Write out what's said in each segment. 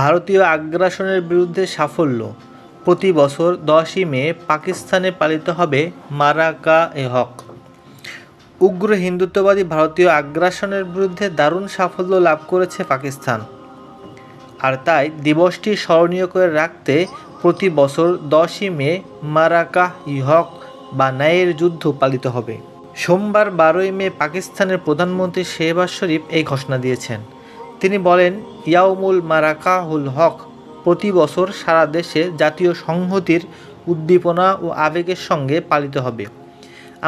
ভারতীয় আগ্রাসনের বিরুদ্ধে সাফল্য। প্রতি বছর দশই মে পাকিস্তানে পালিত হবে মারাকা এ হক। উগ্র হিন্দুত্ববাদী ভারতীয় আগ্রাসনের বিরুদ্ধে দারুণ সাফল্য লাভ করেছে পাকিস্তান। আর তাই দিবসটি স্মরণীয় করে রাখতে প্রতি বছর দশই মে মারাকা ই হক বা ন্যায়ের যুদ্ধ পালিত হবে। সোমবার বারোই মে পাকিস্তানের প্রধানমন্ত্রী শেহবাজ শরীফ এই ঘোষণা দিয়েছেন। তিনি বলেন, ইয়াউমুল মারাকা হুল হক, প্রতি বছর সারা দেশে জাতীয় সংহতির উদ্দীপনা ও আবেগের সঙ্গে পালিত হবে।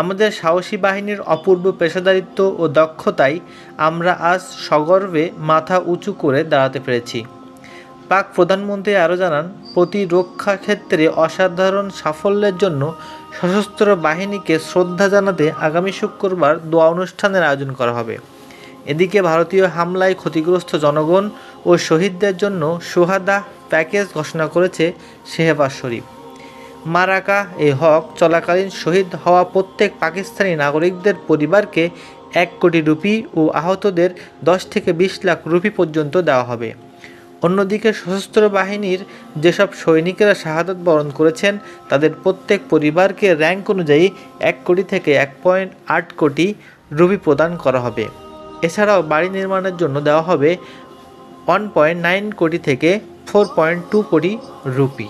আমাদের সাহসী বাহিনীর অপূর্ব পেশাদারিত্ব ও দক্ষতায় আমরা আজ সগর্বে মাথা উঁচু করে দাঁড়াতে পেরেছি। পাক প্রধানমন্ত্রী আরও জানান, প্রতিরক্ষা ক্ষেত্রে অসাধারণ সাফল্যের জন্য সশস্ত্র বাহিনীকে শ্রদ্ধা জানাতে আগামী শুক্রবার দোয়া অনুষ্ঠানের আয়োজন করা হবে। এদিকে ভারতীয় হামলায় ক্ষতিগ্রস্ত জনগণ ও শহীদদের জন্য সোহাদা প্যাকেজ ঘোষণা করেছে শেহবাজ শরীফ। মারাকা এ হক চলাকালীন শহীদ হওয়া প্রত্যেক পাকিস্তানি নাগরিকদের পরিবারকে এক কোটি রুপি ও আহতদের দশ থেকে বিশ লাখ রুপি পর্যন্ত দেওয়া হবে। অন্যদিকে সশস্ত্র বাহিনীর যেসব সৈনিকেরা শাহাদত বরণ করেছেন, তাদের প্রত্যেক পরিবারকে র্যাঙ্ক অনুযায়ী এক কোটি থেকে এক পয়েন্ট আট কোটি রুপি প্রদান করা হবে। এছাড়াও বাড়ি নির্মাণের জন্য দেওয়া হবে ওয়ান পয়েন্ট নাইন কোটি থেকে four point two crore rupee